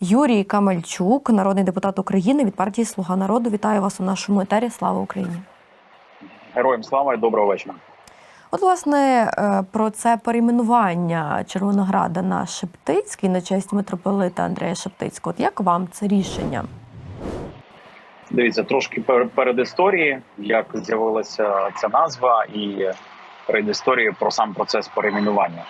Юрій Камельчук, народний депутат України від партії Слуга народу. Вітаю вас у нашому етері. Слава Україні! Героям слава і доброго вечора. От, власне, е, про це перейменування Червонограда на Шептицький на честь митрополита Андрея Шептицького. От як вам це рішення? Дивіться, трошки пер- перед історії, як з'явилася ця назва, і перед історією про сам процес перейменування.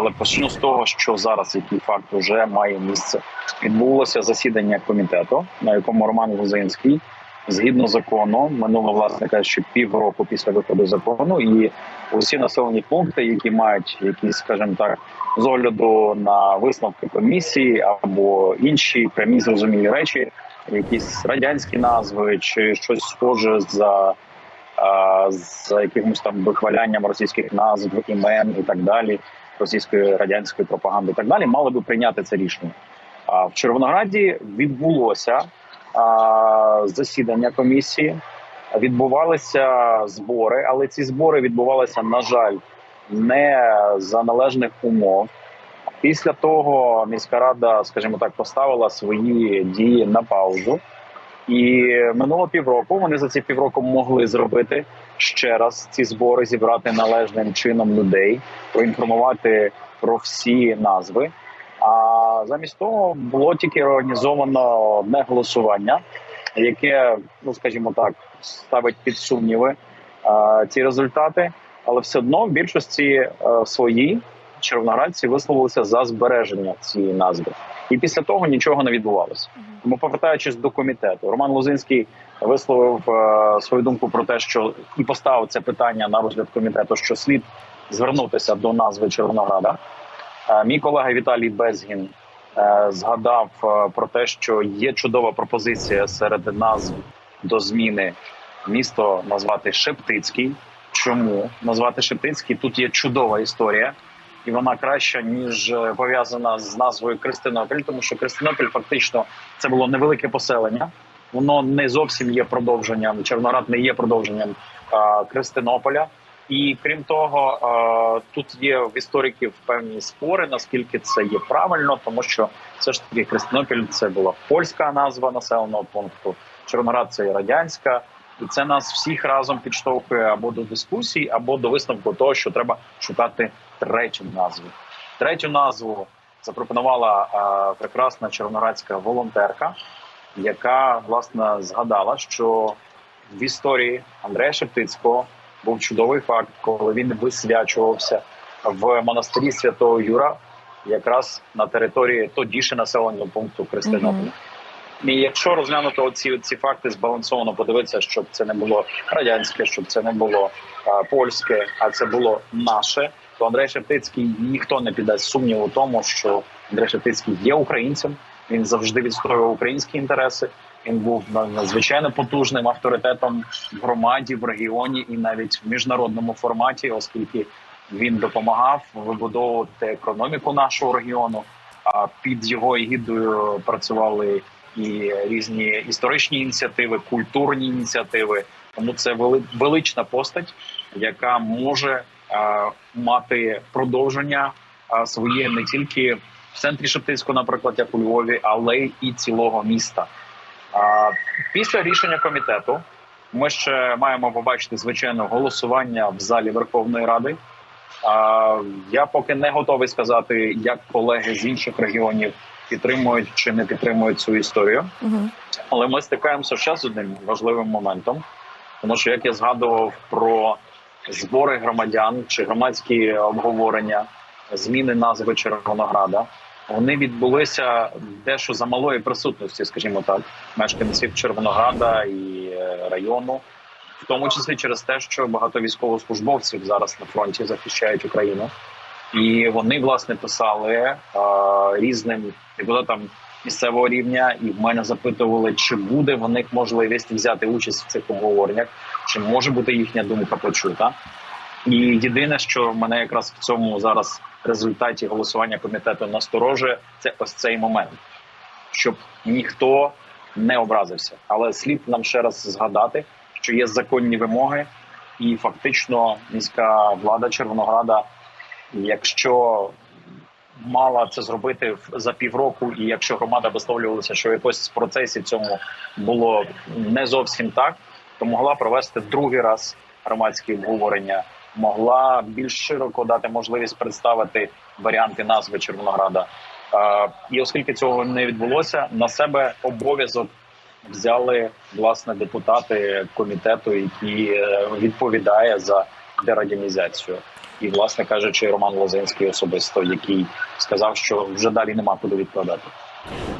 Але почну з того, що зараз який факт вже має місце. Відбулося засідання комітету, на якому Роман Лузинський, згідно закону, минуло власне кажучи, півроку після виходу закону, і усі населені пункти, які мають якісь, скажімо так, з огляду на висновки комісії або інші прямі зрозумілі речі, якісь радянські назви чи щось схоже за, за якимось там вихвалянням російських назв, імен і так далі, російської радянської пропаганди, і так далі, мали би прийняти це рішення. А в Червонограді відбулося а, засідання комісії, відбувалися збори, але ці збори відбувалися, на жаль, не за належних умов. Після того міська рада, скажімо так, поставила свої дії на паузу, і минуло півроку. Вони за ці півроку могли зробити ще раз ці збори, зібрати належним чином людей, проінформувати про всі назви. А замість того було тільки організовано одне голосування, яке, ну скажімо так, ставить під сумніви е, ці результати, але все одно в більшості е, свої червоноградці висловилися за збереження цієї назви, і після того нічого не відбувалося. Тому, повертаючись до комітету, Роман Лозинський висловив е, свою думку про те, що і поставив це питання на розгляд комітету, що слід звернутися до назви Червонограда. Е, мій колега Віталій Безгін е, згадав е, про те, що є чудова пропозиція серед назв до зміни місто назвати Шептицький. Чому назвати Шептицький? Тут є чудова історія, і вона краща ніж е, пов'язана з назвою Кристинопіль, тому що Кристинопіль фактично це було невелике поселення. Воно не зовсім є продовженням. Червоноград не є продовженням е, Кристинополя. І крім того, е, тут є в істориків певні спори, наскільки це є правильно, тому що все ж таки Кристинопіль це була польська назва населеного пункту. Червоноград це і радянська, це нас всіх разом підштовхує або до дискусій, або до висновку того, що треба шукати третю назву. Третю назву запропонувала е, прекрасна червоноградська волонтерка, яка власне згадала, що в історії Андрея Шептицького був чудовий факт, коли він висвячувався в монастирі святого Юра, якраз на території тодіше населеного пункту Кристинополя. Мгм. І якщо розглянути оці ці факти збалансовано, подивитися, щоб це не було радянське, щоб це не було а, польське, а це було наше, то Андрей Шептицький ніхто не піде сумніву в тому, що Андрей Шептицький є українцем. Він завжди відстоював українські інтереси. Він був надзвичайно потужним авторитетом в громаді, в регіоні і навіть в міжнародному форматі, оскільки він допомагав вибудовувати економіку нашого регіону. А під його егідою працювали і різні історичні ініціативи, культурні ініціативи. Тому це велична постать, яка може мати продовження своє не тільки в центрі Шептицького, наприклад, як у Львові, але і цілого міста. Після рішення комітету ми ще маємо побачити звичайно голосування в залі Верховної Ради. Я поки не готовий сказати, як колеги з інших регіонів підтримують чи не підтримують цю історію. Угу. Але ми стикаємося ще з одним важливим моментом, тому що як я згадував про збори громадян чи громадські обговорення, зміни назви Червонограда, вони відбулися дещо за малої присутності, скажімо так, мешканців Червонограда і е, району, в тому числі через те, що багато військовослужбовців зараз на фронті захищають Україну. І вони власне писали е, різним депутатам місцевого рівня, і в мене запитували, чи буде в них можливість взяти участь в цих обговореннях, чи може бути їхня думка почута. І єдине, що мене якраз в цьому зараз результаті голосування комітету насторожує, це ось цей момент, щоб ніхто не образився. Але слід нам ще раз згадати, що є законні вимоги, і фактично міська влада Червонограда, якщо мала це зробити в- за півроку, і якщо громада висловлювалася, що якось з процесів цьому було не зовсім так, то могла провести другий раз громадські обговорення, могла більш широко дати можливість представити варіанти назви Червонограда. І оскільки цього не відбулося, на себе обов'язок взяли власне депутати комітету, який е, відповідає за дерадянізацію. І, власне кажучи, Роман Лозинський особисто, який сказав, що вже далі нема куди відкладати.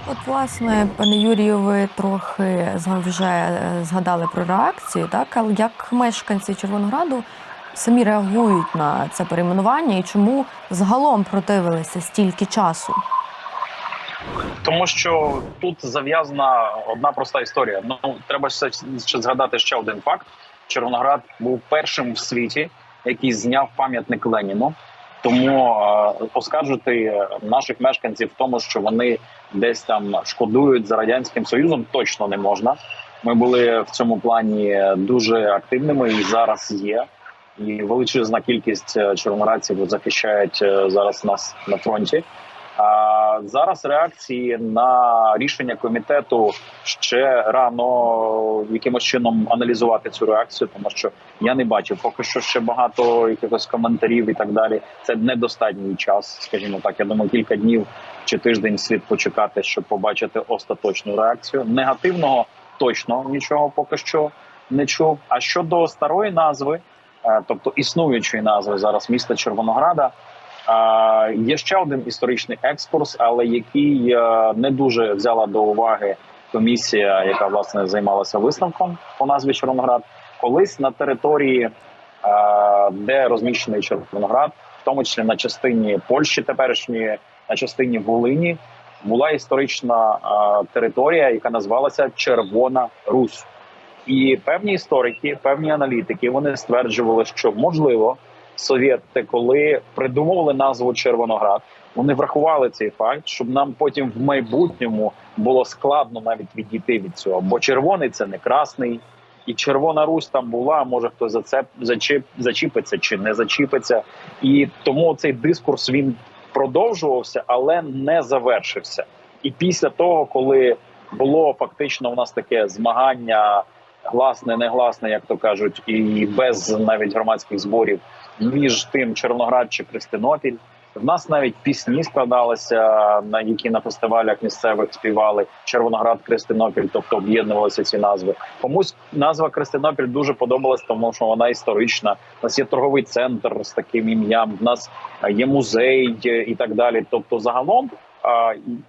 От, власне, пане Юрію, ви трохи вже е, згадали про реакцію, так? Але як мешканці Червонограду самі реагують на це перейменування і чому загалом противилися стільки часу? Тому що тут зав'язана одна проста історія. Ну треба ще згадати ще один факт: Червоноград був першим в світі, який зняв пам'ятник Леніну. Тому е, оскаржити наших мешканців в тому, що вони десь там шкодують за радянським союзом, точно не можна. Ми були в цьому плані дуже активними і зараз є. І величезна кількість е, червоноградців захищають е, зараз нас на фронті. А зараз реакції на рішення комітету ще рано якимось чином аналізувати цю реакцію, тому що я не бачив поки що ще багато якихось коментарів і так далі. Це недостатній час, скажімо так. Я думаю, кілька днів чи тиждень слід почекати, щоб побачити остаточну реакцію. Негативного точно нічого поки що не чув. А щодо старої назви, е, тобто існуючої назви зараз міста Червонограда. Є ще один історичний екскурс, але який е, не дуже взяла до уваги комісія, яка власне займалася висновком по назві Червоноград. Колись на території, е, де розміщений Червоноград, в тому числі на частині Польщі теперішньої, на частині Волині, була історична е, територія, яка називалася Червона Русь. І певні історики, певні аналітики вони стверджували, що можливо совєти, коли придумували назву Червоноград, вони врахували цей факт, щоб нам потім в майбутньому було складно навіть відійти від цього. Бо червоний це не красний, і Червона Русь там була. Може хтось за це зачіп, зачіпиться чи не зачіпиться. І тому цей дискурс він продовжувався, але не завершився. І після того, коли було фактично у нас таке змагання. Гласне, негласне, як то кажуть, і без навіть громадських зборів між тим Червоноград чи Христинопіль. В нас навіть пісні складалися, на які на фестивалях місцевих співали Червоноград, Христинопіль, тобто об'єднувалися ці назви. Комусь назва Христинопіль дуже подобалась, тому що вона історична. У нас є торговий центр з таким ім'ям. В нас є музей і так далі. Тобто, загалом,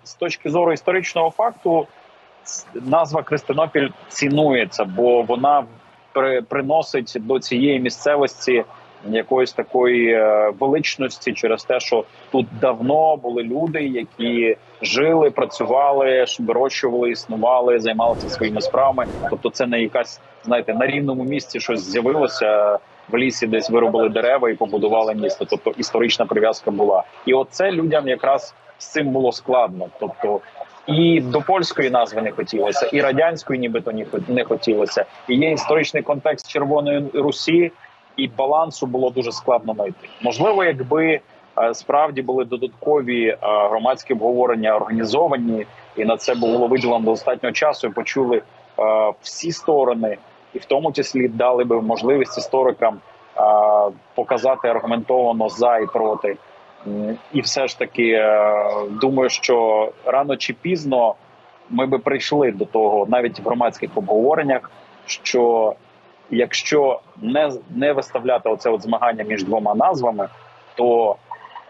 з точки зору історичного факту, назва Христинопіль цінується, бо вона при, приносить до цієї місцевості якоїсь такої е, величності через те, що тут давно були люди, які жили, працювали, вирощували, існували, займалися своїми справами. Тобто, це не якась знаєте на рівному місці щось з'явилося. В лісі десь виробили дерева і побудували місто. Тобто історична прив'язка була, і оце людям якраз з цим було складно. Тобто і до польської назви не хотілося, і радянської, нібито ні не хотілося. І є історичний контекст Червоної Русі, і балансу було дуже складно знайти. Можливо, якби е, справді були додаткові е, громадські обговорення організовані, і на це було виділено достатньо часу. і Почули е, всі сторони, і в тому числі дали би можливість історикам показати аргументовано за і проти. І все ж таки думаю, що рано чи пізно ми би прийшли до того, навіть в громадських обговореннях, що якщо не, не виставляти оце от змагання між двома назвами, то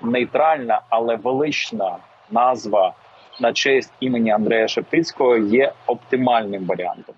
нейтральна, але велична назва на честь імені Андрея Шептицького є оптимальним варіантом.